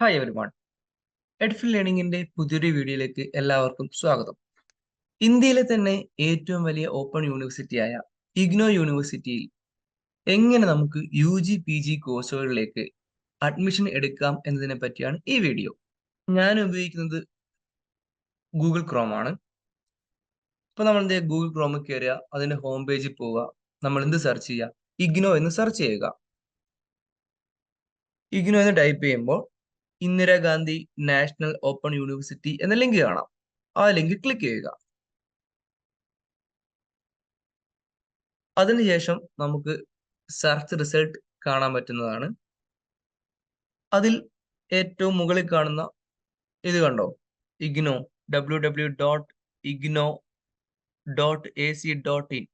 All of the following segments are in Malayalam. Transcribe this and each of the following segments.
ഹായ് എവരി എവരിവൺ എഡ്ഫിൽ ലേണിംഗിന്റെ പുതിയൊരു വീഡിയോയിലേക്ക് എല്ലാവർക്കും സ്വാഗതം. ഇന്ത്യയിലെ തന്നെ ഏറ്റവും വലിയ ഓപ്പൺ യൂണിവേഴ്സിറ്റിയായ ഇഗ്നോ യൂണിവേഴ്സിറ്റിയിൽ എങ്ങനെ നമുക്ക് യു ജി പി ജി കോഴ്സുകളിലേക്ക് അഡ്മിഷൻ എടുക്കാം എന്നതിനെ പറ്റിയാണ് ഈ വീഡിയോ ഞാൻ ഉപയോഗിക്കുന്നത് ഗൂഗിൾ ക്രോം ആണ്. ഇപ്പൊ നമ്മൾ എന്താ ഗൂഗിൾ ക്രോമിൽ കയറുക അതിന്റെ ഹോം പേജിൽ പോവുക. നമ്മൾ എന്ത് സെർച്ച് ചെയ്യുക? ഇഗ്നോ എന്ന് സെർച്ച് ചെയ്യുക. ഇഗ്നോ എന്ന് ടൈപ്പ് ചെയ്യുമ്പോൾ ഇന്ദിരാഗാന്ധി നാഷണൽ ഓപ്പൺ യൂണിവേഴ്സിറ്റി എന്ന ലിങ്ക് കാണാം. ആ ലിങ്ക് ക്ലിക്ക് ചെയ്യുക. അതിനുശേഷം നമുക്ക് സെർച്ച് റിസൾട്ട് കാണാൻ പറ്റുന്നതാണ്. അതിൽ ഏറ്റവും മുകളിൽ കാണുന്ന ഇത് കണ്ടോ? IGNOU W W dot IGNOU dot A C dot in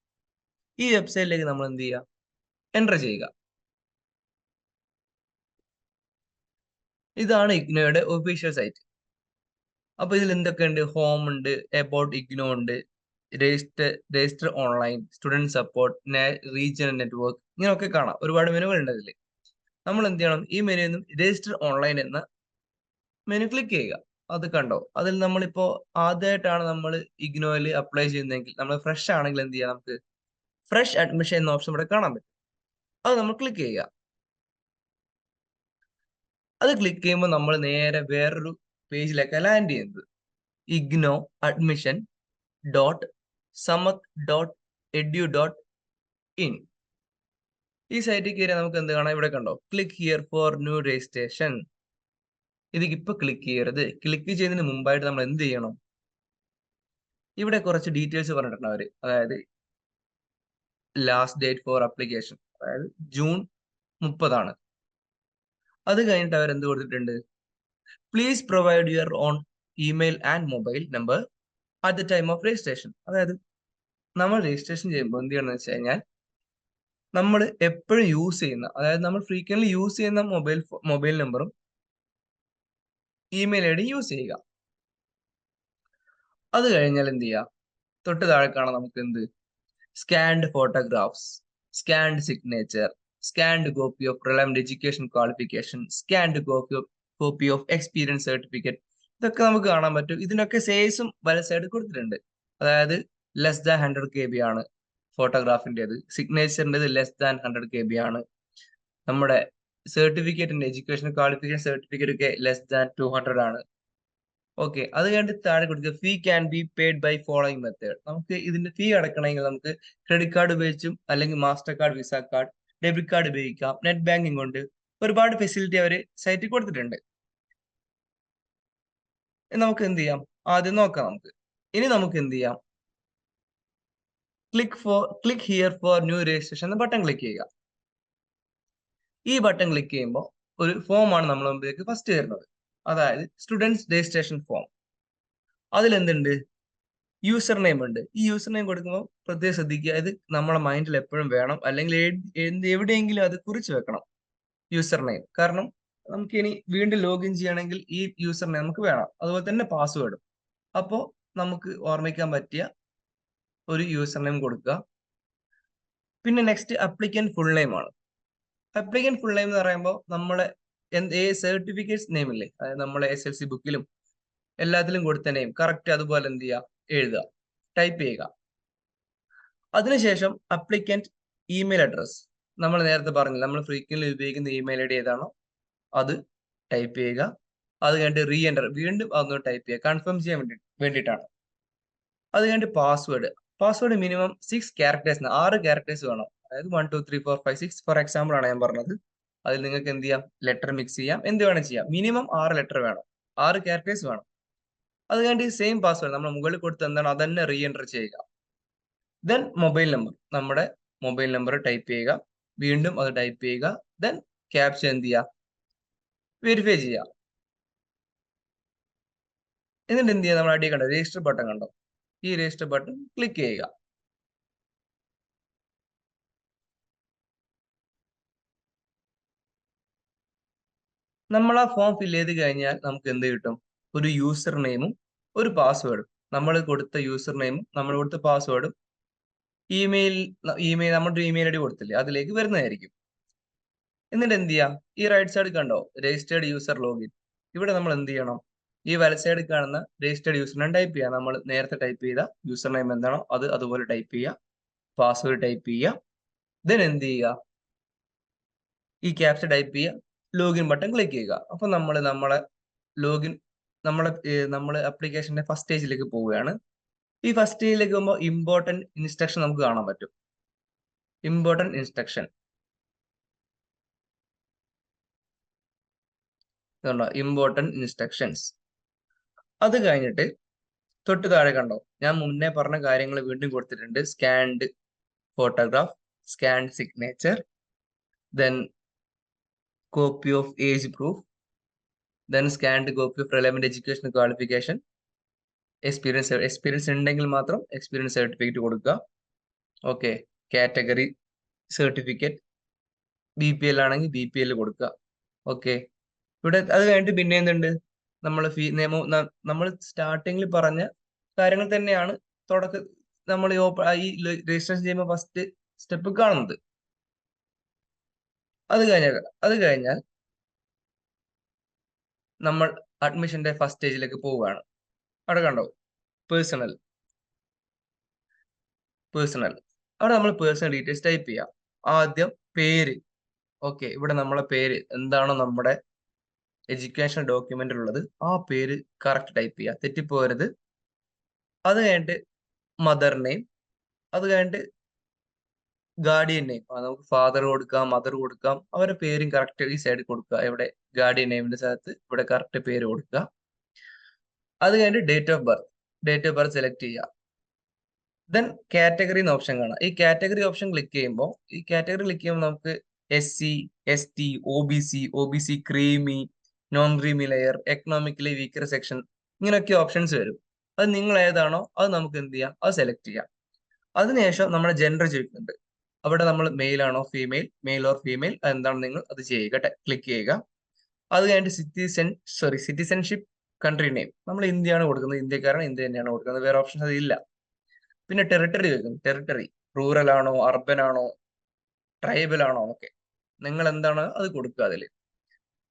ഈ വെബ്സൈറ്റിലേക്ക് നമ്മൾ എന്ത് ചെയ്യുക? എന്റർ ചെയ്യുക. ഇതാണ് ഇഗ്നോയുടെ ഒഫീഷ്യൽ സൈറ്റ് അപ്പൊ ഇതിൽ എന്തൊക്കെയുണ്ട്? ഹോം ഉണ്ട് എബൌട്ട് ഇഗ്നോ ഉണ്ട് register register online student support regional network ഇങ്ങനെയൊക്കെ കാണാം. ഒരുപാട് മെനുകൾ ഉണ്ട് അതിൽ നമ്മൾ എന്ത് ചെയ്യണം? ഈ മെനുവിൽ നിന്നും രജിസ്റ്റർ ഓൺലൈൻ എന്ന മെനു ക്ലിക്ക് ചെയ്യുക. അത് കണ്ടോ? അതിൽ നമ്മളിപ്പോ ആദ്യമായിട്ടാണ് നമ്മൾ ഇഗ്നോയിൽ അപ്ലൈ ചെയ്യുന്നതെങ്കിൽ നമ്മൾ ഫ്രഷ് ആണെങ്കിൽ എന്ത് ചെയ്യാം നമുക്ക്? ഫ്രഷ് അഡ്മിഷൻ എന്ന ഓപ്ഷൻ ഇവിടെ കാണാൻ പറ്റും. അത് നമ്മൾ ക്ലിക്ക് ചെയ്യുക. അത് ക്ലിക്ക് ചെയ്യുമ്പോൾ നമ്മൾ നേരെ വേറൊരു പേജിലേക്ക് ലാൻഡ് ചെയ്യുന്നത്. IGNOU admission dot Samarth dot edu dot in ഈ സൈറ്റിൽ കയറി നമുക്ക് എന്ത് കാണാം? ഇവിടെ കണ്ടോ? Click here for new registration ഇത് ക്ലിക്ക് ചെയ്യരുത്. ക്ലിക്ക് ചെയ്യുന്നതിന് മുമ്പായിട്ട് നമ്മൾ എന്ത് ചെയ്യണം? ഇവിടെ കുറച്ച് ഡീറ്റെയിൽസ് പറഞ്ഞിട്ടുണ്ട് അവർ. അതായത് ലാസ്റ്റ് ഡേറ്റ് ഫോർ അപ്ലിക്കേഷൻ അതായത് ജൂൺ മുപ്പതാണ്. അത് കഴിഞ്ഞിട്ട് അവർ എന്ത് കൊടുത്തിട്ടുണ്ട്? Please provide your own email and mobile number at the time of registration അതായത് നമ്മൾ രജിസ്ട്രേഷൻ ചെയ്യുമ്പോൾ എന്ത് ചെയ്യണമെന്ന് വെച്ച് കഴിഞ്ഞാൽ നമ്മൾ എപ്പോഴും യൂസ് ചെയ്യുന്ന അതായത് നമ്മൾ ഫ്രീക്വൻലി യൂസ് ചെയ്യുന്ന മൊബൈൽ മൊബൈൽ നമ്പറും ഇമെയിൽ ഐ ഡി യൂസ് ചെയ്യുക. അത് കഴിഞ്ഞാൽ എന്ത് ചെയ്യുക? തൊട്ട് താഴെ കാണാം നമുക്ക് എന്ത് scanned photographs scanned signature scanned copy of relevant education qualification, scanned copy of, copy of experience certificate ഇതൊക്കെ നമുക്ക് കാണാൻ പറ്റും. ഇതിനൊക്കെ സേസും വല സൈഡ് കൊടുത്തിട്ടുണ്ട്. അതായത് less than hundred K B ആണ് ഫോട്ടോഗ്രാഫിന്റെത് സിഗ്നേച്ചറിന്റെത് less than hundred K B ആണ്. നമ്മുടെ സർട്ടിഫിക്കറ്റിന്റെ എഡ്യൂക്കേഷൻ ക്വാളിഫിക്കേഷൻ സർട്ടിഫിക്കറ്റ് ഒക്കെ ലെസ് ദാൻ ടു ഹൺഡ്രഡ് ആണ്. ഓക്കെ അത് കഴിഞ്ഞിട്ട് താഴെ കൊടുക്കുക. Fee can be paid by following method നമുക്ക് ഇതിന്റെ ഫീ അടക്കണമെങ്കിൽ നമുക്ക് ക്രെഡിറ്റ് കാർഡ് ഉപയോഗിച്ചും അല്ലെങ്കിൽ master card visa card debit card ഉപയോഗിക്കാം നെറ്റ് ബാങ്കിങ് കൊണ്ട് ഒരുപാട് ഫെസിലിറ്റി അവർ സൈറ്റിൽ കൊടുത്തിട്ടുണ്ട്. നമുക്ക് എന്ത് ചെയ്യാം? ആദ്യം നോക്കാം നമുക്ക്. ഇനി നമുക്ക് എന്ത് ചെയ്യാം? Click for click here for new registration എന്ന ബട്ടൺ ക്ലിക്ക് ചെയ്യുക. ഈ ബട്ടൺ ക്ലിക്ക് ചെയ്യുമ്പോൾ ഒരു ഫോം ആണ് നമ്മുടെ മുമ്പിലേക്ക് ഫസ്റ്റ് വരുന്നത്. അതായത് സ്റ്റുഡൻസ് രജിസ്ട്രേഷൻ ഫോം അതിൽ എന്തുണ്ട് യൂസർ നെയിം ഉണ്ട്. ഈ യൂസർ നെയിം കൊടുക്കുമ്പോൾ പ്രത്യേകം ശ്രദ്ധിക്കുക. ഇത് നമ്മളെ മൈൻഡിൽ എപ്പോഴും വേണം. അല്ലെങ്കിൽ എവിടെയെങ്കിലും അത് കുറിച്ച് വെക്കണം. യൂസർ നെയിം കാരണം നമുക്ക് ഇനി വീണ്ടും ലോഗിൻ ചെയ്യണമെങ്കിൽ ഈ യൂസർ നെയിം നമുക്ക് വേണം. അതുപോലെ തന്നെ പാസ്വേഡും അപ്പോൾ നമുക്ക് ഓർമ്മിക്കാൻ പറ്റിയ ഒരു യൂസർ നെയിം കൊടുക്കുക. പിന്നെ നെക്സ്റ്റ് അപ്ലിക്കൻ ഫുൾ നെയിം ആണ്. അപ്ലിക്കൻ ഫുൾ നെയിം എന്ന് പറയുമ്പോൾ നമ്മളെ എന്ത് സർട്ടിഫിക്കറ്റ്സ് നെയിം ഇല്ലേ? അതായത് നമ്മളെ എസ് എൽ സി ബുക്കിലും എല്ലാത്തിലും കൊടുത്ത നെയിം കറക്റ്റ് അതുപോലെ എന്ത് ചെയ്യുക? എഴുതുക. ടൈപ്പ് ചെയ്യുക. അതിനുശേഷം അപ്ലിക്കന്റ് ഇമെയിൽ അഡ്രസ്സ് നമ്മൾ നേരത്തെ പറഞ്ഞു നമ്മൾ ഫ്രീക്വൻലി ഉപയോഗിക്കുന്ന ഇമെയിൽ ഐ ഡി ഏതാണോ അത് ടൈപ്പ് ചെയ്യുക. അത് കഴിഞ്ഞിട്ട് റീ എന്റർ വീണ്ടും അതൊന്ന് ടൈപ്പ് ചെയ്യുക. കൺഫേം ചെയ്യാൻ വേണ്ടി വേണ്ടിയിട്ടാണ്. അത് കഴിഞ്ഞിട്ട് password password minimum six characters ആറ് ക്യാരക്ടേഴ്സ് വേണം. അതായത് one two three four five six for example ആണ് ഞാൻ പറഞ്ഞത്. അതിൽ നിങ്ങൾക്ക് എന്ത് ചെയ്യാം? ലെറ്റർ മിക്സ് ചെയ്യാം. എന്ത് വേണം ചെയ്യാം. മിനിമം ആറ് ലെറ്റർ വേണം. ആറ് ക്യാരക്ടേഴ്സ് വേണം. അത് കഴിഞ്ഞിട്ട് സെയിം പാസ്വേഡ് നമ്മൾ മുകളിൽ കൊടുത്ത് എന്താണ്? അത് തന്നെ റീ എന്റർ ചെയ്യുക. ദെൻ മൊബൈൽ നമ്പർ നമ്മുടെ മൊബൈൽ നമ്പർ ടൈപ്പ് ചെയ്യുക. വീണ്ടും അത് ടൈപ്പ് ചെയ്യുക. ദെൻ ക്യാപ്ച എന്ത് ചെയ്യുക? വെരിഫൈ ചെയ്യുക. എന്നിട്ട് എന്ത് ചെയ്യുക? നമ്മൾ അടിയിൽ കണ്ടോ? രജിസ്റ്റർ ബട്ടൺ കണ്ടോ? ഈ രജിസ്റ്റർ ബട്ടൺ ക്ലിക്ക് ചെയ്യുക. നമ്മൾ ആ ഫോം ഫില്ല് ചെയ്ത് കഴിഞ്ഞാൽ നമുക്ക് എന്ത് കിട്ടും? ഒരു യൂസർ നെയിമും ഒരു പാസ്വേഡും നമ്മൾ കൊടുത്ത യൂസർ നെയിമും നമ്മൾ കൊടുത്ത പാസ്വേഡും ഇമെയിൽ ഇമെയിൽ നമ്മുടെ ഇമെയിൽ ഐ ഡി കൊടുത്തില്ലേ അതിലേക്ക് വരുന്നതായിരിക്കും. എന്നിട്ട് എന്ത് ചെയ്യാം? ഈ റൈറ്റ് സൈഡ് കണ്ടോ? രജിസ്റ്റേർഡ് യൂസർ ലോഗിൻ ഇവിടെ നമ്മൾ എന്ത് ചെയ്യണം? ഈ വലത് സൈഡ് കാണുന്ന രജിസ്റ്റേർഡ് നെയിം ടൈപ്പ് ചെയ്യുക നമ്മൾ നേരത്തെ ടൈപ്പ് ചെയ്ത യൂസർ നെയിം എന്താണോ അത് അതുപോലെ ടൈപ്പ് ചെയ്യുക പാസ്വേഡ് ടൈപ്പ് ചെയ്യുക ദെൻ എന്ത് ചെയ്യുക? ഈ ക്യാപ്ച ടൈപ്പ് ചെയ്യുക. ലോഗിൻ ബട്ടൺ ക്ലിക്ക് ചെയ്യുക. അപ്പൊ നമ്മൾ നമ്മളെ ലോഗിൻ നമ്മളെ നമ്മൾ ആപ്ലിക്കേഷന്റെ ഫസ്റ്റ് സ്റ്റേജിലേക്ക് പോവുകയാണ്. ഈ ഫസ്റ്റ് സ്റ്റേജിലേക്ക് പോകുമ്പോൾ ഇമ്പോർട്ടന്റ് ഇൻസ്ട്രക്ഷൻ നമുക്ക് കാണാൻ പറ്റും. ഇമ്പോർട്ടന്റ് ഇൻസ്ട്രക്ഷൻ ഇതുണ്ടോ? ഇമ്പോർട്ടന്റ് ഇൻസ്ട്രക്ഷൻസ് അത് കഴിഞ്ഞിട്ട് തൊട്ട് താഴെ കണ്ടോ? ഞാൻ മുന്നേ പറഞ്ഞ കാര്യങ്ങൾ വീണ്ടും കൊടുത്തിട്ടുണ്ട്. Scanned photograph scanned signature then copy of age proof then scanned copy of education qualification experience experience ഉണ്ടെങ്കിൽ മാത്രം എക്സ്പീരിയൻസ് സർട്ടിഫിക്കറ്റ് കൊടുക്കുക. Okay category certificate B P L ആണെങ്കിൽ ബി പി എൽ കൊടുക്കുക. ഓക്കെ ഇവിടെ അത് കഴിഞ്ഞിട്ട് പിന്നെ എന്തുണ്ട്? നമ്മൾ ഫീ നിയമം നമ്മൾ സ്റ്റാർട്ടിങ്ങിൽ പറഞ്ഞ കാര്യങ്ങൾ തന്നെയാണ് തുടക്ക നമ്മൾ ഈ രജിസ്ട്രേഷൻ ചെയ്യുമ്പോൾ ഫസ്റ്റ് സ്റ്റെപ്പ് കാണുന്നത്. അത് കഴിഞ്ഞാൽ അത് കഴിഞ്ഞാൽ നമ്മൾ അഡ്മിഷന്റെ ഫസ്റ്റ് സ്റ്റേജിലേക്ക് പോവുകയാണ്. അവിടെ കണ്ടോ? പേഴ്സണൽ പേഴ്സണൽ അവിടെ നമ്മൾ പേഴ്സണൽ ഡീറ്റെയിൽസ് ടൈപ്പ് ചെയ്യാം. ആദ്യം പേര്. ഓക്കെ ഇവിടെ നമ്മളെ പേര്. എന്താണോ നമ്മുടെ എഡ്യൂക്കേഷൻ ഡോക്യുമെന്റിൽ ഉള്ളത്. ആ പേര് കറക്റ്റ് ടൈപ്പ് ചെയ്യുക തെറ്റിപ്പോരുത് അത് കഴിഞ്ഞിട്ട് മദർ നെയിം അത് കഴിഞ്ഞിട്ട് ഗാർഡിയൻ നെയിം നമുക്ക് ഫാദർ കൊടുക്കാം മദർ കൊടുക്കാം. അവരുടെ പേരും കറക്റ്റ് ഈ സൈഡിൽ കൊടുക്കുക. ഇവിടെ ഗാർഡിയൻ നെയിമിന്റെ സ്ഥലത്ത് ഇവിടെ കറക്റ്റ് പേര് കൊടുക്കുക. അത് കഴിഞ്ഞിട്ട് date of birth date of birth select ചെയ്യുക. ദെൻ കാറ്റഗറി എന്ന ഓപ്ഷൻ കാണാം. ഈ കാറ്റഗറി ഓപ്ഷൻ ക്ലിക്ക് ചെയ്യുമ്പോൾ ഈ കാറ്റഗറി ക്ലിക്ക് ചെയ്യുമ്പോൾ നമുക്ക് S C S T O B C O B C creamy non creamy layer economically weaker section ഇങ്ങനെയൊക്കെ ഓപ്ഷൻസ് വരും. അത് നിങ്ങൾ ഏതാണോ അത് നമുക്ക് എന്ത് ചെയ്യാം? അത് സെലക്ട് ചെയ്യാം. അതിനുശേഷം നമ്മുടെ ജെൻഡർ ചോദിക്കുന്നുണ്ട്. അവിടെ നമ്മൾ മെയിൽ ആണോ ഫീമെയിൽ മെയിൽ ഓർ ഫീമെയിൽ എന്താണ് നിങ്ങൾ അത് ചെയ്യുക ക്ലിക്ക് ചെയ്യുക. അത് കഴിഞ്ഞിട്ട് citizen sorry citizenship country name നമ്മൾ ഇന്ത്യയാണ് കൊടുക്കുന്നത്. ഇന്ത്യക്കാരാണ് ഇന്ത്യ തന്നെയാണ് കൊടുക്കുന്നത്. വേറെ ഓപ്ഷൻസ് അതില്ല പിന്നെ ടെറിട്ടറി വെക്കും ടെറിട്ടറി റൂറൽ ആണോ അർബൻ ആണോ ട്രൈബൽ ആണോ ഒക്കെ നിങ്ങൾ എന്താണ് അത് കൊടുക്കുക അതിൽ.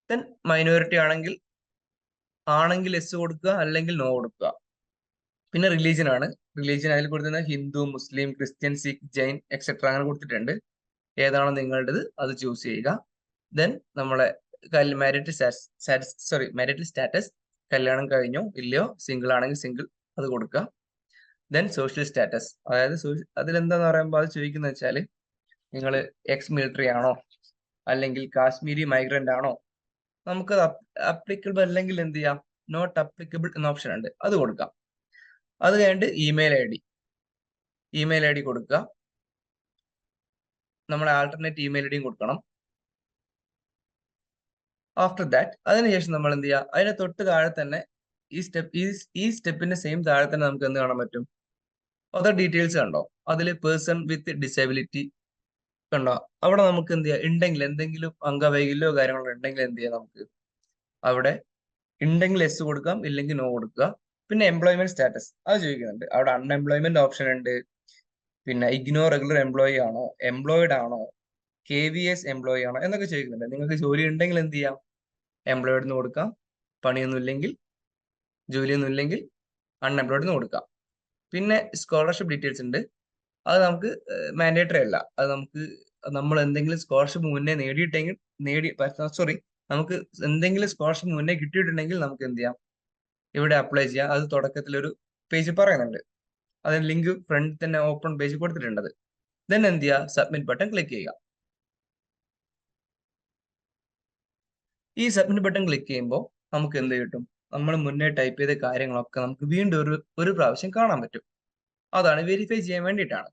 ദെൻ മൈനോറിറ്റി ആണെങ്കിൽ ആണെങ്കിൽ എസ് കൊടുക്കുക അല്ലെങ്കിൽ നോ കൊടുക്കുക. പിന്നെ റിലീജിയൻ ആണ്. റിലീജിയൻ അതിൽ കൊടുത്തിരുന്നത് Hindu Muslim Christian Sikh Jain etcetera അങ്ങനെ കൊടുത്തിട്ടുണ്ട്. ഏതാണോ നിങ്ങളുടേത് അത് ചൂസ് ചെയ്യുക. ദെൻ നമ്മളെ മാരിറ്റ് സോറി മാരിറ്റൽ സ്റ്റാറ്റസ് കല്യാണം കഴിഞ്ഞോ ഇല്ലയോ സിംഗിൾ ആണെങ്കിൽ സിംഗിൾ അത് കൊടുക്കുക. ദെൻ സോഷ്യൽ സ്റ്റാറ്റസ് അതായത് അതിലെന്താന്ന് പറയുമ്പോൾ അത് ചോദിക്കുന്നത് വെച്ചാൽ നിങ്ങൾ എക്സ് മിലിറ്ററി ആണോ അല്ലെങ്കിൽ കാശ്മീരി മൈഗ്രന്റ് ആണോ നമുക്ക് അപ്ലിക്കബിൾ അല്ലെങ്കിൽ എന്ത് ചെയ്യാം? നോട്ട് അപ്ലിക്കബിൾ എന്ന ഓപ്ഷൻ ഉണ്ട്. അത് കൊടുക്കാം. അത് കഴിഞ്ഞിട്ട് email I D. Email I D കൊടുക്കുക. നമ്മളെ ആൾട്ടർനേറ്റ് ഇമെയിൽ ഐ ഡിയും കൊടുക്കണം. ആഫ്റ്റർ ദാറ്റ് അതിനുശേഷം നമ്മൾ എന്ത് ചെയ്യുക? അതിന് തൊട്ട് താഴെ തന്നെ ഈ സ്റ്റെപ്പ് ഈ സ്റ്റെപ്പിന്റെ സെയിം താഴെ തന്നെ നമുക്ക് എന്ത് കാണാൻ പറ്റും? അതർ ഡീറ്റെയിൽസ് കണ്ടോ? അതിൽ പേഴ്സൺ വിത്ത് ഡിസബിലിറ്റി കണ്ടോ? അവിടെ നമുക്ക് എന്ത് ചെയ്യാം? ഉണ്ടെങ്കിൽ എന്തെങ്കിലും അംഗവൈകല്യോ കാര്യങ്ങളോ ഉണ്ടെങ്കിൽ എന്ത് ചെയ്യാം നമുക്ക്? അവിടെ ഉണ്ടെങ്കിൽ എസ് കൊടുക്കാം ഇല്ലെങ്കിൽ നോ കൊടുക്കുക. പിന്നെ എംപ്ലോയ്മെന്റ് സ്റ്റാറ്റസ് അത് ചോദിക്കുന്നുണ്ട്. അവിടെ അൺഎംപ്ലോയ്മെന്റ് ഓപ്ഷൻ ഉണ്ട്. പിന്നെ ഇഗ്നോ റെഗുലർ എംപ്ലോയി ആണോ? എംപ്ലോയിഡ് ആണോ? കെ വി എസ് എംപ്ലോയി ആണോ? എന്നൊക്കെ ചോദിക്കുന്നുണ്ട്. നിങ്ങൾക്ക് ജോലി ഉണ്ടെങ്കിൽ എന്ത് ചെയ്യാം? എംപ്ലോയിഡ് എന്ന് കൊടുക്കാം. പണിയൊന്നും ഇല്ലെങ്കിൽ ജോലിയൊന്നും ഇല്ലെങ്കിൽ അൺഎംപ്ലോയിഡ് എന്ന് കൊടുക്കാം. പിന്നെ സ്കോളർഷിപ്പ് ഡീറ്റെയിൽസ് ഉണ്ട്. അത് നമുക്ക് മാൻഡേറ്ററി അല്ല. അത് നമുക്ക് നമ്മൾ എന്തെങ്കിലും സ്കോളർഷിപ്പ് മുന്നേ നേടിയിട്ടെങ്കിൽ നേടി സോറി നമുക്ക് എന്തെങ്കിലും സ്കോളർഷിപ്പ് മുന്നേ കിട്ടിയിട്ടുണ്ടെങ്കിൽ നമുക്ക് എന്ത് ചെയ്യാം? ഇവിടെ അപ്ലൈ ചെയ്യുക അത് തുടക്കത്തിൽ ഒരു പേജ് പറയുന്നുണ്ട്. അതിന് ലിങ്ക് ഫ്രണ്ട് തന്നെ ഓപ്പൺ പേജ് കൊടുത്തിട്ടുണ്ട് ദെൻ എന്ത് ചെയ്യുക സബ്മിറ്റ് ബട്ടൺ ക്ലിക്ക് ചെയ്യുക. ഈ സബ്മിറ്റ് ബട്ടൺ ക്ലിക്ക് ചെയ്യുമ്പോൾ നമുക്ക് എന്ത് കിട്ടും? നമ്മൾ മുന്നേ ടൈപ്പ് ചെയ്ത കാര്യങ്ങളൊക്കെ നമുക്ക് വീണ്ടും ഒരു ഒരു പ്രാവശ്യം കാണാൻ പറ്റും. അതാണ് വെരിഫൈ ചെയ്യാൻ വേണ്ടിയിട്ടാണ്.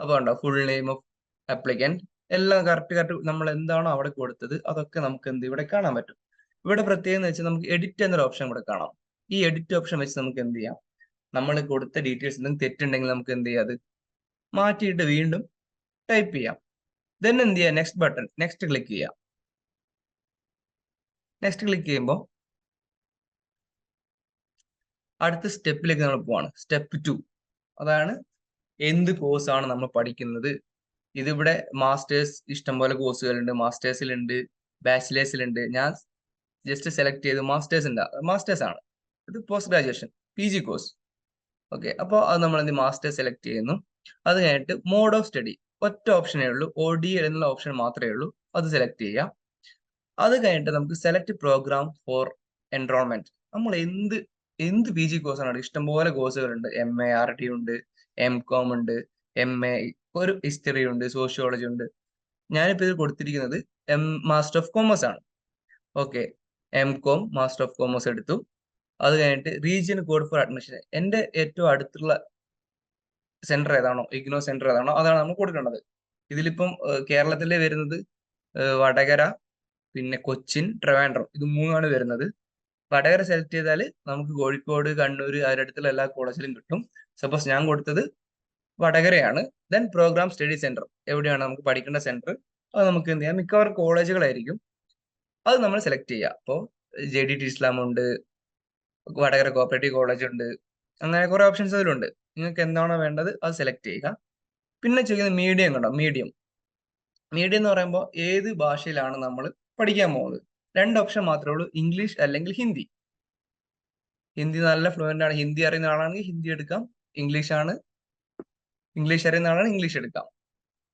അപ്പോൾ ഉണ്ടോ ഫുൾ നെയിം ഓഫ് അപ്ലിക്കന്റ് എല്ലാം കറക്റ്റ് കറക്റ്റ് നമ്മൾ എന്താണോ അവിടെ കൊടുത്തത് അതൊക്കെ നമുക്ക് എന്ത് ഇവിടെ കാണാൻ പറ്റും. ഇവിടെ പ്രത്യേകം എന്ന് വെച്ചാൽ നമുക്ക് എഡിറ്റ് എന്നൊരു ഓപ്ഷൻ കൂടെ കാണാം. ഈ എഡിറ്റ് ഓപ്ഷൻ വെച്ച് നമുക്ക് എന്ത് ചെയ്യാം? നമ്മൾ കൊടുത്ത ഡീറ്റെയിൽസ് എന്തെങ്കിലും തെറ്റുണ്ടെങ്കിൽ നമുക്ക് എന്ത് ചെയ്യാം? അത് മാറ്റിയിട്ട് വീണ്ടും ടൈപ്പ് ചെയ്യാം. ദെൻ എന്ത് ചെയ്യാം? നെക്സ്റ്റ് ബട്ടൺ നെക്സ്റ്റ് ക്ലിക്ക് ചെയ്യാം. നെക്സ്റ്റ് ക്ലിക്ക് ചെയ്യുമ്പോൾ അടുത്ത സ്റ്റെപ്പിലേക്ക് നമ്മൾ പോവാണ്. സ്റ്റെപ്പ് ടു അതാണ് എന്ത് കോഴ്സ് ആണ് നമ്മൾ പഠിക്കുന്നത്. ഇതിവിടെ മാസ്റ്റേഴ്സ് ഇഷ്ടംപോലെ കോഴ്സുകളുണ്ട് മാസ്റ്റേഴ്സിലുണ്ട് ബാച്ചിലേഴ്സിലുണ്ട് ഞാൻ ജസ്റ്റ് സെലക്ട് ചെയ്ത് മാസ്റ്റേഴ്സ് ഉണ്ട്. മാസ്റ്റേഴ്സ് ആണ്. ഇത് post graduation P G course okay അപ്പോൾ അത് നമ്മൾ എന്ത് മാസ്റ്റേഴ്സ് സെലക്ട് ചെയ്യുന്നു. അത് കഴിഞ്ഞിട്ട് മോഡ് ഓഫ് സ്റ്റഡി ഒറ്റ ഓപ്ഷനേ ഉള്ളൂ. ഒ ഡി എന്നുള്ള ഓപ്ഷൻ മാത്രമേ ഉള്ളൂ. അത് സെലക്ട് ചെയ്യാം. അത് കഴിഞ്ഞിട്ട് നമുക്ക് സെലക്ട് പ്രോഗ്രാം ഫോർ എൻറോൾമെന്റ് നമ്മൾ എന്ത് എന്ത് പി ജി കോഴ്സ് കോഴ്സാണ് ഇഷ്ടംപോലെ കോഴ്സുകളുണ്ട് എം എ ആർ ടി ഉണ്ട് എം കോം ഉണ്ട് എം എ ഒരു ഹിസ്റ്ററി ഉണ്ട് സോഷ്യോളജി ഉണ്ട്. ഞാനിപ്പോൾ ഇത് കൊടുത്തിരിക്കുന്നത് എം മാസ്റ്റർ ഓഫ് കോമേഴ്സ് ആണ്. Okay M com master of commerce എടുത്തു. അത് കഴിഞ്ഞിട്ട് റീജിയൻ കോഡ് ഫോർ അഡ്മിഷൻ എന്റെ ഏറ്റവും അടുത്തുള്ള സെന്റർ ഏതാണോ? ഇഗ്നോ സെന്റർ ഏതാണോ? അതാണ് നമ്മൾ കൊടുക്കേണ്ടത്. ഇതിലിപ്പം കേരളത്തിലെ വരുന്നത് വടകര പിന്നെ കൊച്ചിൻ ട്രിവാൻഡ്രം. ഇത് മൂന്നാണ് വരുന്നത്. വടകര സെലക്ട് ചെയ്താൽ നമുക്ക് കോഴിക്കോട് കണ്ണൂർ അതിനടുത്തുള്ള എല്ലാ കോളേജിലും കിട്ടും. സപ്പോസ് ഞാൻ കൊടുത്തത് വടകരയാണ്. ദെൻ പ്രോഗ്രാം സ്റ്റഡി സെന്റർ എവിടെയാണ് നമുക്ക് പഠിക്കേണ്ട സെന്റർ അത് നമുക്ക് എന്ത് ചെയ്യാം? മിക്കവാറും കോളേജുകളായിരിക്കും അത് നമ്മൾ സെലക്ട് ചെയ്യുക. അപ്പോൾ ജെ ഡി ടി ഇസ്ലാം ഉണ്ട്. വടകര കോപ്പറേറ്റീവ് കോളേജ് ഉണ്ട്. അങ്ങനെ കുറെ ഓപ്ഷൻസ് അതിലുണ്ട്. നിങ്ങൾക്ക് എന്താണോ വേണ്ടത് അത് സെലക്ട് ചെയ്യുക. പിന്നെ ചെയ്യുന്ന മീഡിയം കണ്ടോ? മീഡിയം മീഡിയം എന്ന് പറയുമ്പോൾ ഏത് ഭാഷയിലാണ് നമ്മൾ പഠിക്കാൻ പോകുന്നത്? രണ്ട് ഓപ്ഷൻ മാത്രമേ ഉള്ളൂ. ഇംഗ്ലീഷ് അല്ലെങ്കിൽ ഹിന്ദി ഹിന്ദി നല്ല ഫ്ലുവന്റ് ആണ്. ഹിന്ദി അറിയുന്ന ആളാണെങ്കിൽ ഹിന്ദി എടുക്കാം. ഇംഗ്ലീഷ് ആണ്. ഇംഗ്ലീഷ് അറിയുന്ന ആളാണ് ഇംഗ്ലീഷ് എടുക്കാം.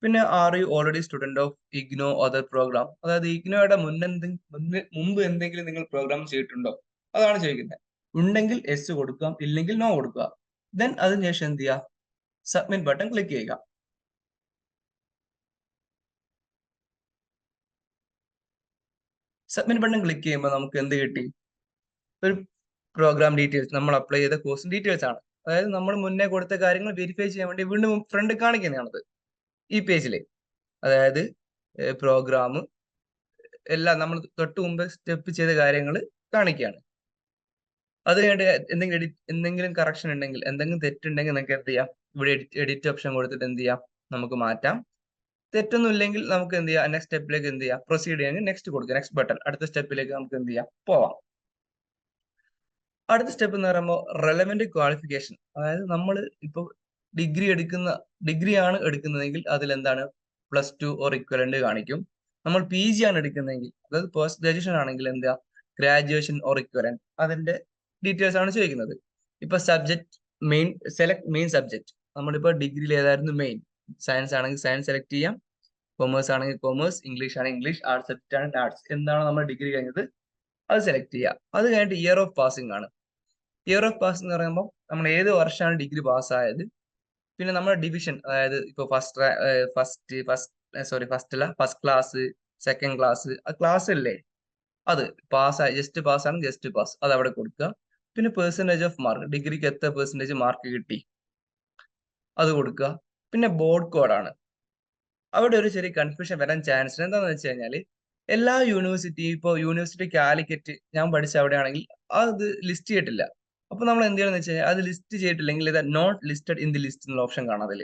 പിന്നെ are you already student of IGNOU other program അതായത് ഇഗ്നോയുടെ മുന്നെന്തെങ്കിലും മുമ്പ് എന്തെങ്കിലും നിങ്ങൾ പ്രോഗ്രാം ചെയ്തിട്ടുണ്ടോ? അതാണ് ചോദിക്കുന്നത്. ഉണ്ടെങ്കിൽ എസ് കൊടുക്കാം ഇല്ലെങ്കിൽ നോ കൊടുക്കുക. ദെൻ അതിനുശേഷം എന്ത് ചെയ്യുക? സബ്മിറ്റ് ബട്ടൺ ക്ലിക്ക് ചെയ്യുക. സബ്മിറ്റ് ബട്ടൺ ക്ലിക്ക് ചെയ്യുമ്പോൾ നമുക്ക് എന്ത് കിട്ടി? ഒരു പ്രോഗ്രാം ഡീറ്റെയിൽസ് നമ്മൾ അപ്ലൈ ചെയ്ത കോഴ്സ് ഡീറ്റെയിൽസ് ആണ്. അതായത് നമ്മൾ മുന്നേ കൊടുത്ത കാര്യങ്ങൾ വെരിഫൈ ചെയ്യാൻ വേണ്ടി വീണ്ടും ഫ്രണ്ട് കാണിക്കുന്നതാണത്. ഈ പേജിൽ അതായത് പ്രോഗ്രാം എല്ലാം നമ്മൾ തൊട്ട് മുമ്പ് സ്റ്റെപ്പ് ചെയ്ത കാര്യങ്ങൾ കാണിക്കുകയാണ്. അത് കഴിഞ്ഞിട്ട് എന്തെങ്കിലും എഡിറ്റ് എന്തെങ്കിലും കറക്ഷൻ ഉണ്ടെങ്കിൽ എന്തെങ്കിലും തെറ്റുണ്ടെങ്കിൽ നമുക്ക് എന്ത് ചെയ്യാം? ഇവിടെ എഡിറ്റ് ഓപ്ഷൻ കൊടുത്തിട്ട് എന്ത് ചെയ്യാം? നമുക്ക് മാറ്റാം. തെറ്റൊന്നും ഇല്ലെങ്കിൽ നമുക്ക് എന്ത് ചെയ്യാം? നെക്സ്റ്റ് സ്റ്റെപ്പിലേക്ക് എന്ത് ചെയ്യാം? പ്രൊസീഡ് ചെയ്യാൻ നെക്സ്റ്റ് കൊടുക്കുക. നെക്സ്റ്റ് ബട്ടൺ അടുത്ത സ്റ്റെപ്പിലേക്ക് നമുക്ക് എന്ത് ചെയ്യാം? പോവാം. അടുത്ത സ്റ്റെപ്പ് എന്ന് പറയുമ്പോൾ റെലവെന്റ് ക്വാളിഫിക്കേഷൻ അതായത് നമ്മൾ ഇപ്പോൾ ഡിഗ്രി എടുക്കുന്ന ഡിഗ്രി ആണ് എടുക്കുന്നതെങ്കിൽ അതിൽ എന്താണ്? പ്ലസ് ടു ഓർ ഇക്വലന്റ് കാണിക്കും. നമ്മൾ പി ജി ആണ് എടുക്കുന്നതെങ്കിൽ അതായത് പോസ്റ്റ് ഗ്രാജുവേഷൻ ആണെങ്കിൽ എന്താ ഗ്രാജുവേഷൻ ഓർ ഇക്വലന്റ് അതിന്റെ ഡീറ്റെയിൽസ് ആണ് ചോദിക്കുന്നത്. ഇപ്പൊ subject main select main subject നമ്മളിപ്പോ ഡിഗ്രിയിൽ ഏതായിരുന്നു മെയിൻ സയൻസ് ആണെങ്കിൽ സയൻസ് സെലക്ട് ചെയ്യാം. കൊമേഴ്സ് ആണെങ്കിൽ കൊമേഴ്സ് ഇംഗ്ലീഷ് ആണെങ്കിൽ ഇംഗ്ലീഷ് ആർട്സ് സബ്ജക്ട് ആണെങ്കിൽ ആർട്സ് എന്താണ് നമ്മൾ ഡിഗ്രി കഴിഞ്ഞത്? അത് സെലക്ട് ചെയ്യുക അത് കഴിഞ്ഞിട്ട് ഇയർ ഓഫ് പാസിംഗ് ആണ്. ഇയർ ഓഫ് പാസ് എന്ന് പറയുമ്പോൾ നമ്മൾ ഏത് വർഷമാണ് ഡിഗ്രി പാസ്സായത് പിന്നെ നമ്മുടെ ഡിവിഷൻ അതായത് ഇപ്പോൾ first first first sorry first അല്ല ഫസ്റ്റ് ക്ലാസ് സെക്കൻഡ് ക്ലാസ് ആ ക്ലാസ് അല്ലേ? അത് പാസ് ജസ്റ്റ് പാസ് ആണ് ജസ്റ്റ് പാസ് അത് അവിടെ കൊടുക്കുക. പിന്നെ പെർസെന്റേജ് ഓഫ് മാർക്ക് ഡിഗ്രിക്ക് എത്ര പെർസെന്റേജ് മാർക്ക് കിട്ടി? അത് കൊടുക്കുക. പിന്നെ ബോർഡ് കോഡാണ് അവിടെ ഒരു ചെറിയ കൺഫ്യൂഷൻ വരാൻ ചാൻസ് ഉണ്ട്. എന്താണെന്ന് വെച്ച് കഴിഞ്ഞാൽ എല്ലാ യൂണിവേഴ്സിറ്റി ഇപ്പോൾ യൂണിവേഴ്സിറ്റി കാലിക്കറ്റ് ഞാൻ പഠിച്ച അവിടെയാണെങ്കിൽ അത് ലിസ്റ്റ് ചെയ്തിട്ടില്ല. അപ്പോൾ നമ്മൾ എന്ത് ചെയ്യണമെന്ന് വെച്ച് കഴിഞ്ഞാൽ അത് ലിസ്റ്റ് ചെയ്തിട്ടില്ലെങ്കിൽ ഇത് not listed in the list എന്നുള്ള ഓപ്ഷൻ കാണാം അതിൽ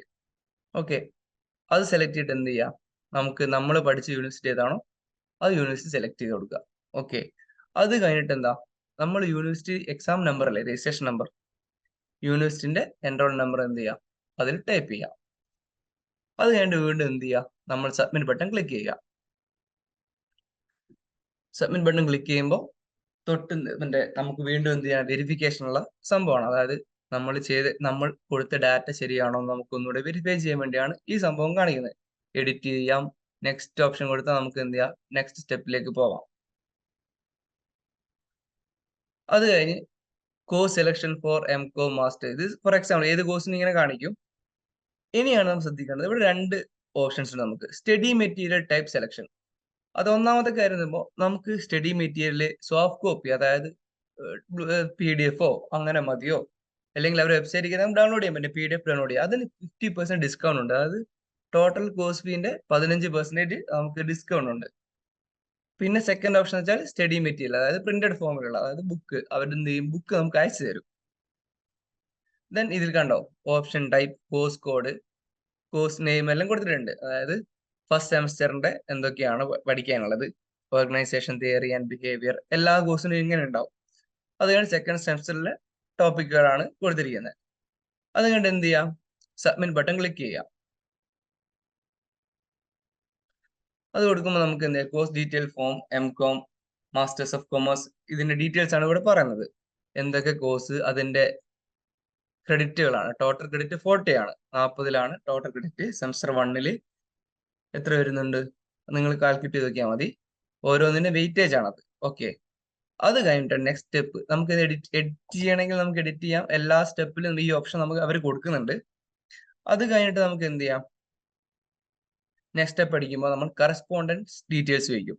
ഓക്കെ അത് സെലക്ട് ചെയ്തിട്ട് എന്ത് ചെയ്യാം? നമുക്ക് നമ്മൾ പഠിച്ച യൂണിവേഴ്സിറ്റി ഏതാണോ അത് യൂണിവേഴ്സിറ്റി സെലക്ട് ചെയ്ത് കൊടുക്കുക. ഓക്കെ അത് കഴിഞ്ഞിട്ട് എന്താ? നമ്മൾ യൂണിവേഴ്സിറ്റി എക്സാം നമ്പർ അല്ലേ രജിസ്ട്രേഷൻ നമ്പർ യൂണിവേഴ്സിറ്റിന്റെ എൻറോൾ നമ്പർ എന്ത് ചെയ്യാം? അതിൽ ടൈപ്പ് ചെയ്യാം. അത് കഴിഞ്ഞിട്ട് വീണ്ടും എന്ത് ചെയ്യുക നമ്മൾ സബ്മിറ്റ് ബട്ടൺ ക്ലിക്ക് ചെയ്യുക. സബ്മിറ്റ് ബട്ടൺ ക്ലിക്ക് ചെയ്യുമ്പോൾ തൊട്ട് ഇതിന്റെ നമുക്ക് വീണ്ടും എന്ത് ചെയ്യാം? വെരിഫിക്കേഷൻ ഉള്ള സംഭവമാണ്. അതായത് നമ്മൾ ചെയ്ത് നമ്മൾ കൊടുത്ത ഡാറ്റ ശരിയാണോ എന്ന് നമുക്ക് ഒന്നുകൂടെ വെരിഫൈ ചെയ്യാൻ വേണ്ടിയാണ് ഈ സംഭവം കാണിക്കുന്നത്. എഡിറ്റ് ചെയ്യാം. നെക്സ്റ്റ് ഓപ്ഷൻ കൊടുത്താൽ നമുക്ക് എന്ത് ചെയ്യാം? നെക്സ്റ്റ് സ്റ്റെപ്പിലേക്ക് പോവാം. അത് കഴിഞ്ഞ് course selection for M com master ഇത് ഫോർ എക്സാമ്പിൾ ഏത് കോഴ്സിന് ഇങ്ങനെ കാണിക്കും? ഇനിയാണ് നമ്മൾ ശ്രദ്ധിക്കേണ്ടത്. ഇവിടെ രണ്ട് ഓപ്ഷൻസ് ഉണ്ട് നമുക്ക്. സ്റ്റഡി മെറ്റീരിയൽ ടൈപ്പ് സെലക്ഷൻ അത് ഒന്നാമത്തെ കാര്യം വരുമ്പോൾ നമുക്ക് സ്റ്റഡി മെറ്റീരിയൽ സോഫ്റ്റ് കോപ്പി അതായത് പി ഡി എഫോ അങ്ങനെ മതിയോ? അല്ലെങ്കിൽ അവർ വെബ്സൈറ്റിൽ നമുക്ക് ഡൗൺലോഡ് ചെയ്യാൻ പറ്റും. പി ഡി എഫ് ഡൗൺലോഡ് ചെയ്യാം. അതിന് ഫിഫ്റ്റി പെർസെന്റ് ഡിസ്കൗണ്ട് ഉണ്ട്. അതായത് ടോട്ടൽ കോഴ്സ് ഫീന്റെ പതിനഞ്ച് പെർസെന്റേജ് നമുക്ക് ഡിസ്കൗണ്ട് ഉണ്ട്. പിന്നെ സെക്കൻഡ് ഓപ്ഷൻ വെച്ചാൽ സ്റ്റഡി മെറ്റീരിയൽ അതായത് പ്രിന്റഡ് ഫോമിലുള്ള അതായത് ബുക്ക് അവരുടെ എന്ത് ചെയ്യും ബുക്ക് നമുക്ക് അയച്ചു തരും. ദെൻ ഇതിൽ കണ്ടോ? Option type course code course name എല്ലാം കൊടുത്തിട്ടുണ്ട്. അതായത് ഫസ്റ്റ് സെമസ്റ്ററിന്റെ എന്തൊക്കെയാണ് പഠിക്കാനുള്ളത്? ഓർഗനൈസേഷൻ തിയറി ആൻഡ് ബിഹേവിയർ എല്ലാ കോഴ്സിനും ഇങ്ങനെ ഉണ്ടാവും. അത് കഴിഞ്ഞ് സെക്കൻഡ് സെമസ്റ്ററിലെ ടോപ്പിക്കുകളാണ് കൊടുത്തിരിക്കുന്നത്. അത് കണ്ട് എന്ത് ചെയ്യാം? സബ്മിറ്റ് ബട്ടൺ ക്ലിക്ക് ചെയ്യാം. അത് കൊടുക്കുമ്പോൾ നമുക്ക് എന്ത് course detail form M com masters of commerce ഇതിന്റെ ഡീറ്റെയിൽസ് ആണ് ഇവിടെ പറയുന്നത്. എന്തൊക്കെ കോഴ്സ് അതിന്റെ ക്രെഡിറ്റുകളാണ് ടോട്ടൽ ക്രെഡിറ്റ് ഫോർട്ടി ആണ്. നാൽപ്പതിലാണ് ടോട്ടൽ ക്രെഡിറ്റ് സെമിസ്റ്റർ വണ്ണിൽ എത്ര വരുന്നുണ്ട്? നിങ്ങൾ കാൽക്കുലേറ്റ് ചെയ്ത് നോക്കിയാൽ മതി. ഓരോന്നിന്റെ വെയിറ്റേജ് ആണത്. ഓക്കെ അത് കഴിഞ്ഞിട്ട് നെക്സ്റ്റ് സ്റ്റെപ്പ് നമുക്ക് എഡിറ്റ് എഡിറ്റ് ചെയ്യണമെങ്കിൽ നമുക്ക് എഡിറ്റ് ചെയ്യാം. എല്ലാ സ്റ്റെപ്പിലും ഈ ഓപ്ഷൻ നമുക്ക് അവർ കൊടുക്കുന്നുണ്ട്. അത് കഴിഞ്ഞിട്ട് നമുക്ക് എന്ത് ചെയ്യാം? നെക്സ്റ്റ് സ്റ്റെപ്പ് അടിക്കുമ്പോൾ നമ്മൾ കറസ്പോണ്ടൻസ് ഡീറ്റെയിൽസ് ചോദിക്കും.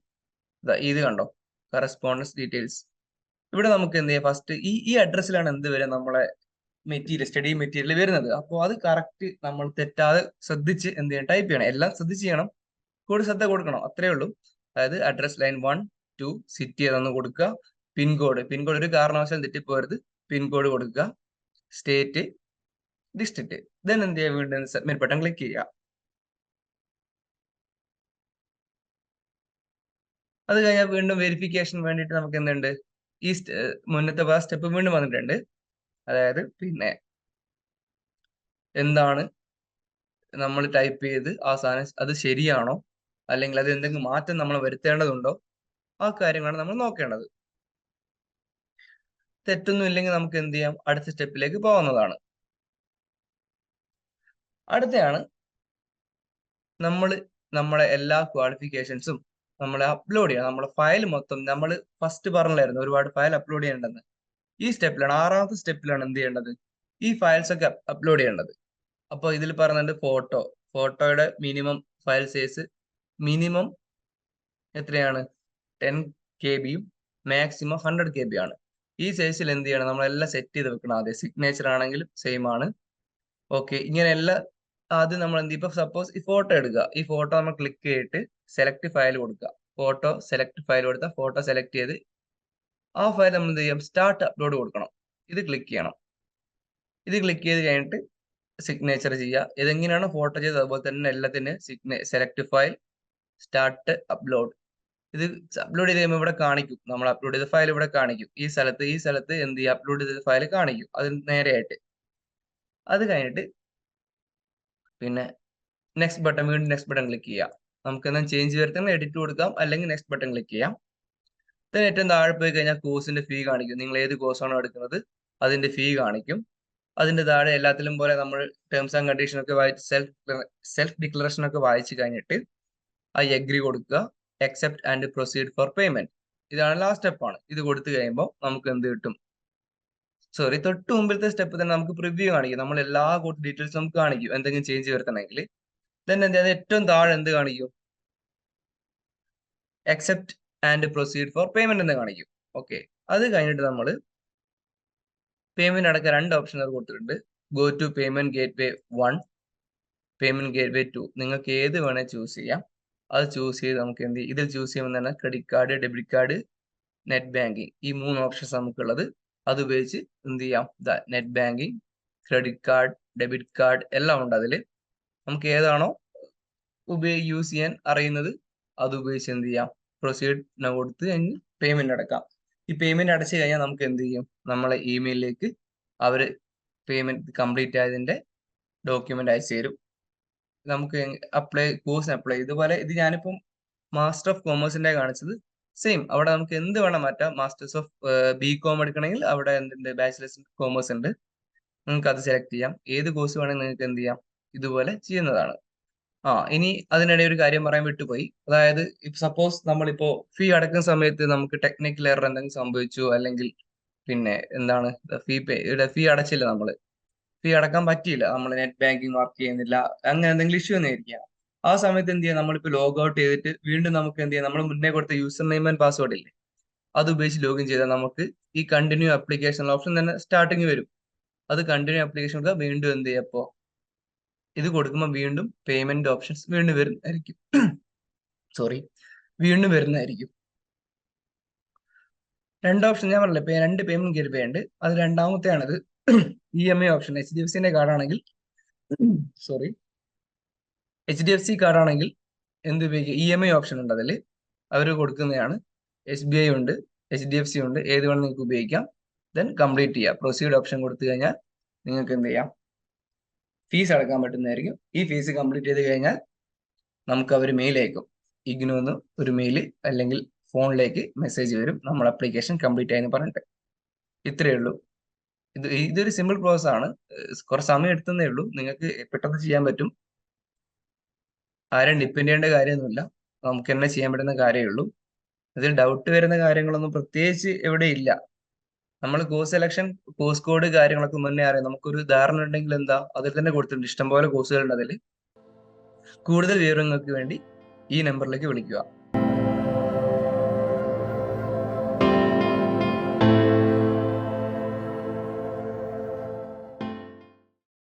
ഇത് കണ്ടോ? കറസ്പോണ്ടൻസ് ഡീറ്റെയിൽസ് ഇവിടെ നമുക്ക് എന്ത് ചെയ്യാം? ഫസ്റ്റ് ഈ ഈ അഡ്രസ്സിലാണ് എന്ത് വരെ നമ്മളെ മെറ്റീരിയൽ സ്റ്റഡി മെറ്റീരിയൽ വരുന്നത്. അപ്പോൾ അത് കറക്റ്റ് നമ്മൾ തെറ്റാതെ ശ്രദ്ധിച്ച് എന്ത് ചെയ്യണം? ടൈപ്പ് ചെയ്യണം. എല്ലാം ശ്രദ്ധിച്ച് ചെയ്യണം. കൂടുതൽ ശ്രദ്ധ കൊടുക്കണം. അത്രേ ഉള്ളൂ. അതായത് address line one two city ഏതെന്ന് കൊടുക്കുക. പിൻകോഡ് പിൻകോഡ് ഒരു കാരണവശാലും തെറ്റിപ്പോരുത് പിൻകോഡ് കൊടുക്കുക. സ്റ്റേറ്റ് ഡിസ്ട്രിക്ട് ദെൻ എന്ത് ചെയ്യുക? വീണ്ടും സബ്മിറ്റ് ബട്ടൺ ക്ലിക്ക് ചെയ്യുക. അത് കഴിഞ്ഞാൽ വീണ്ടും വെരിഫിക്കേഷൻ വേണ്ടിയിട്ട് നമുക്ക് എന്തുണ്ട്? ഈ മുന്നത്തെ ആ സ്റ്റെപ്പ് വീണ്ടും വന്നിട്ടുണ്ട്. അതായത് പിന്നെ എന്താണ് നമ്മൾ ടൈപ്പ് ചെയ്ത് ആ സാധനം അത് ശരിയാണോ? അല്ലെങ്കിൽ അത് എന്തെങ്കിലും മാറ്റം നമ്മൾ വരുത്തേണ്ടതുണ്ടോ? ആ കാര്യങ്ങളാണ് നമ്മൾ നോക്കേണ്ടത്. തെറ്റൊന്നും ഇല്ലെങ്കിൽ നമുക്ക് എന്ത് ചെയ്യാം? അടുത്ത സ്റ്റെപ്പിലേക്ക് പോകുന്നതാണ്. അടുത്തയാണ് നമ്മൾ നമ്മളെ എല്ലാ ക്വാളിഫിക്കേഷൻസും നമ്മൾ അപ്ലോഡ് ചെയ്യണം നമ്മളെ ഫയൽ മൊത്തം നമ്മൾ ഫസ്റ്റ് പറഞ്ഞില്ലായിരുന്നു ഒരുപാട് ഫയൽ അപ്ലോഡ് ചെയ്യേണ്ടത്. ഈ സ്റ്റെപ്പിലാണ് ആറാമത്തെ സ്റ്റെപ്പിലാണ് എന്ത് ചെയ്യേണ്ടത്? ഈ ഫയൽസ് ഒക്കെ അപ്ലോഡ് ചെയ്യേണ്ടത്. അപ്പോൾ ഇതിൽ പറയുന്നുണ്ട് ഫോട്ടോ ഫോട്ടോയുടെ മിനിമം ഫയൽ സൈസ് മിനിമം എത്രയാണ്? ടെൻ കെ ബിയും മാക്സിമം ഹൺഡ്രഡ് കെ ബി ആണ്. ഈ സൈസിൽ എന്ത് ചെയ്യണം? നമ്മളെല്ലാം സെറ്റ് ചെയ്ത് വെക്കണം ആദ്യം. സിഗ്നേച്ചർ ആണെങ്കിലും സെയിം ആണ്. ഓക്കെ ഇങ്ങനെ എല്ലാം ആദ്യം നമ്മൾ എന്ത് ഇപ്പൊ സപ്പോസ് ഈ ഫോട്ടോ എടുക്കുക. ഈ ഫോട്ടോ നമ്മൾ ക്ലിക്ക് ചെയ്തിട്ട് സെലക്ട് ഫയൽ കൊടുക്കുക. ഫോട്ടോ സെലക്ട് ഫയൽ കൊടുത്താൽ ഫോട്ടോ സെലക്ട് ചെയ്ത് ആ ഫയൽ നമ്മൾ എന്ത് ചെയ്യാം സ്റ്റാർട്ട് അപ്ലോഡ് കൊടുക്കണം. ഇത് ക്ലിക്ക് ചെയ്യണം. ഇത് ക്ലിക്ക് ചെയ്ത് കഴിഞ്ഞിട്ട് സിഗ്നേച്ചർ ചെയ്യുക. ഇതെങ്ങനെയാണോ ഫോട്ടോ ചെയ്തത്? അതുപോലെ തന്നെ എല്ലാത്തിനും signature select file start upload ഇത് അപ്ലോഡ് ചെയ്ത് കഴിയുമ്പോൾ ഇവിടെ കാണിക്കും. നമ്മൾ അപ്ലോഡ് ചെയ്ത ഫയൽ ഇവിടെ കാണിക്കും. ഈ സ്ഥലത്ത് ഈ സ്ഥലത്ത് എന്ത് ചെയ്യുക? അപ്ലോഡ് ചെയ്ത ഫയൽ കാണിക്കും. അത് നേരെയായിട്ട്. അത് കഴിഞ്ഞിട്ട് പിന്നെ നെക്സ്റ്റ് ബട്ടൺ വീണ്ടും നെക്സ്റ്റ് ബട്ടൺ ക്ലിക്ക് ചെയ്യാം നമുക്ക് എന്നാൽ ചേഞ്ച് വരുത്തണം എഡിറ്റ് കൊടുക്കാം. അല്ലെങ്കിൽ നെക്സ്റ്റ് ബട്ടൺ ക്ലിക്ക് ചെയ്യാം. ദെൻ ഏറ്റവും താഴെ പോയി കഴിഞ്ഞാൽ കോഴ്സിന്റെ ഫീ കാണിക്കും. നിങ്ങൾ ഏത് കോഴ്സാണോ എടുക്കുന്നത് അതിന്റെ ഫീ കാണിക്കും. അതിന്റെ താഴെ എല്ലാത്തിലും പോലെ നമ്മൾ ടേംസ് ആൻഡ് കണ്ടീഷൻ ഒക്കെ വായിച്ച് സെൽഫ് സെൽഫ് ഡിക്ലറേഷൻ ഒക്കെ വായിച്ചു കഴിഞ്ഞിട്ട് ഐ എഗ്രി കൊടുക്കുക. Accept and proceed for payment ഇതാണ് ലാസ്റ്റ് സ്റ്റെപ്പ് ആണ്. ഇത് കൊടുത്തു കഴിയുമ്പോൾ നമുക്ക് എന്ത് കിട്ടും? സോറി തൊട്ട് മുമ്പിലത്തെ സ്റ്റെപ്പ് തന്നെ നമുക്ക് പ്രിവ്യൂ കാണിക്കും. നമ്മൾ എല്ലാ ഡീറ്റെയിൽസ് നമുക്ക് കാണിക്കും. എന്തെങ്കിലും ചേഞ്ച് വരുത്തണമെങ്കിൽ. ദെൻ എന്ത് ഏറ്റവും താഴെ എന്ത് കാണിക്കും? Accept and proceed for payment എന്ന് കാണിക്കും. ഓക്കെ അത് കഴിഞ്ഞിട്ട് നമ്മൾ പേയ്മെന്റ് അടക്കം രണ്ട് ഓപ്ഷൻ അത് കൊടുത്തിട്ടുണ്ട്. Go to payment gateway one payment gateway two നിങ്ങൾക്ക് ഏത് വേണേ ചൂസ് ചെയ്യാം. അത് ചൂസ് ചെയ്ത് നമുക്ക് എന്ത് ചെയ്യും? ഇതിൽ ചൂസ് ചെയ്യുമ്പോൾ credit card debit card net banking ഈ മൂന്ന് ഓപ്ഷൻസ് നമുക്കുള്ളത്. അത് ഉപയോഗിച്ച് എന്ത് ചെയ്യാം? Net banking credit card debit card എല്ലാം ഉണ്ട് അതിൽ നമുക്ക് ഏതാണോ ഉപയോഗി യൂസ് ചെയ്യാൻ അറിയുന്നത് അത് ഉപയോഗിച്ച് എന്ത് ചെയ്യാം? പ്രൊസീഡ് കൊടുത്ത് കഴിഞ്ഞ് പേയ്മെന്റ് അടക്കാം. ഈ പേയ്മെന്റ് അടച്ചു കഴിഞ്ഞാൽ നമുക്ക് എന്ത് ചെയ്യും? നമ്മളെ ഇമെയിലിലേക്ക് അവർ പേയ്മെന്റ് കംപ്ലീറ്റ് ആയതിന്റെ ഡോക്യുമെന്റ് അയച്ചു തരും. നമുക്ക് അപ്ലൈ കോഴ്സിന് അപ്ലൈ ഇതുപോലെ ഇത് ഞാനിപ്പം മാസ്റ്റർ ഓഫ് കോമേഴ്സിന്റെ കാണിച്ചത് സെയിം അവിടെ നമുക്ക് എന്ത് വേണം മാറ്റാം. മാസ്റ്റേഴ്സ് ഓഫ് ബി കോം എടുക്കണമെങ്കിൽ അവിടെ എന്തുണ്ട്? ബാച്ചിലേഴ്സ് കോമേഴ്സ് ഉണ്ട്. നിങ്ങൾക്ക് അത് സെലക്ട് ചെയ്യാം. ഏത് കോഴ്സ് വേണമെങ്കിൽ നിങ്ങൾക്ക് എന്ത് ചെയ്യാം? ഇതുപോലെ ചെയ്യുന്നതാണ്. ആ ഇനി അതിനിടെ ഒരു കാര്യം പറയാൻ വിട്ടുപോയി. അതായത് ഇപ്പൊ സപ്പോസ് നമ്മളിപ്പോ ഫീ അടക്കുന്ന സമയത്ത് നമുക്ക് ടെക്നിക്കൽ എറർ എന്തെങ്കിലും സംഭവിച്ചു അല്ലെങ്കിൽ പിന്നെ എന്താണ് ഫീ ഫീ അടച്ചില്ല നമ്മൾ. ഫീ അടക്കാൻ പറ്റിയില്ല. നമ്മൾ നെറ്റ് ബാങ്കിങ് വർക്ക് ചെയ്യുന്നില്ല. അങ്ങനെ എന്തെങ്കിലും ഇഷ്യൂ വന്നിരിക്കുക ആ സമയത്ത് എന്ത് ചെയ്യാം? നമ്മളിപ്പോ ലോഗ് ഔട്ട് ചെയ്തിട്ട് വീണ്ടും നമുക്ക് എന്ത് ചെയ്യാം? നമ്മൾ മുന്നേ കൊടുത്ത യൂസർ നെയിം ആൻഡ് പാസ്വേഡ് ഇല്ലേ? അത് ഉപയോഗിച്ച് ലോഗിൻ ചെയ്താൽ നമുക്ക് ഈ കണ്ടിന്യൂ അപ്ലിക്കേഷൻ ഓപ്ഷൻ തന്നെ സ്റ്റാർട്ടിങ് വരും. അത് കണ്ടിന്യൂ ആപ്ലിക്കേഷൻ വീണ്ടും എന്ത് ചെയ്യാം അപ്പോ ഇത് കൊടുക്കുമ്പോൾ വീണ്ടും പേയ്മെന്റ് ഓപ്ഷൻസ് വീണ്ടും വരുന്നതായിരിക്കും. സോറി വീണ്ടും വരുന്നതായിരിക്കും. രണ്ട് ഓപ്ഷൻ ഞാൻ പറഞ്ഞില്ലേ രണ്ട് പേയ്മെന്റ് ഗേറ്റ് പേ ഉണ്ട്. അത് രണ്ടാമത്തെയാണത്. E M I option H D F സിന്റെ കാർഡാണെങ്കിൽ sorry H D F C കാർഡാണെങ്കിൽ എന്ത് ഉപയോഗിക്കുക ഇ എം ഐ ഓപ്ഷൻ ഉണ്ട് അതിൽ അവർ കൊടുക്കുന്നതാണ്. എസ് ബി ഐ ഉണ്ട് എച്ച് ഡി എഫ് സി ഉണ്ട്. ഏത് വേണം നിങ്ങൾക്ക് ഉപയോഗിക്കാം. ദെൻ കംപ്ലീറ്റ് ചെയ്യാം. പ്രൊസീഡ് ഓപ്ഷൻ കൊടുത്തു കഴിഞ്ഞാൽ നിങ്ങൾക്ക് എന്ത് ചെയ്യാം? ഫീസ് അടക്കാൻ പറ്റുന്നതായിരിക്കും. ഈ ഫീസ് കംപ്ലീറ്റ് ചെയ്ത് കഴിഞ്ഞാൽ നമുക്ക് അവർ മെയിൽ അയക്കും. ഇഗ്നോന്ന് ഒരു മെയിൽ അല്ലെങ്കിൽ ഫോണിലേക്ക് മെസ്സേജ് വരും. നമ്മൾ അപ്ലിക്കേഷൻ കംപ്ലീറ്റ് ആയെന്ന് പറഞ്ഞിട്ട്. ഇത്രയേ ഉള്ളൂ. ഇത് ഇതൊരു സിമ്പിൾ പ്രോസസ് ആണ്. കുറച്ച് സമയം എടുത്തതേ ഉള്ളൂ. നിങ്ങൾക്ക് പെട്ടെന്ന് ചെയ്യാൻ പറ്റും. ആരും ഡിപ്പെൻഡ് ചെയ്യേണ്ട കാര്യമൊന്നുമില്ല. നമുക്ക് തന്നെ ചെയ്യാൻ പറ്റുന്ന കാര്യമേ ഉള്ളൂ. അതിൽ ഡൗട്ട് വരുന്ന കാര്യങ്ങളൊന്നും പ്രത്യേകിച്ച് എവിടെ ഇല്ല. നമ്മൾ കോഴ്സ് സെലക്ഷൻ കോഴ്സ് കോഡ് കാര്യങ്ങളൊക്കെ മുന്നേ അറിയാം. നമുക്കൊരു ധാരണ ഉണ്ടെങ്കിൽ എന്താ? അതിൽ തന്നെ കൊടുത്തിട്ടുണ്ട്. ഇഷ്ടംപോലെ കോഴ്സുകളുണ്ട് അതിൽ കൂടുതൽ വിവരങ്ങൾക്ക് വേണ്ടി ഈ നമ്പറിലേക്ക് വിളിക്കുക.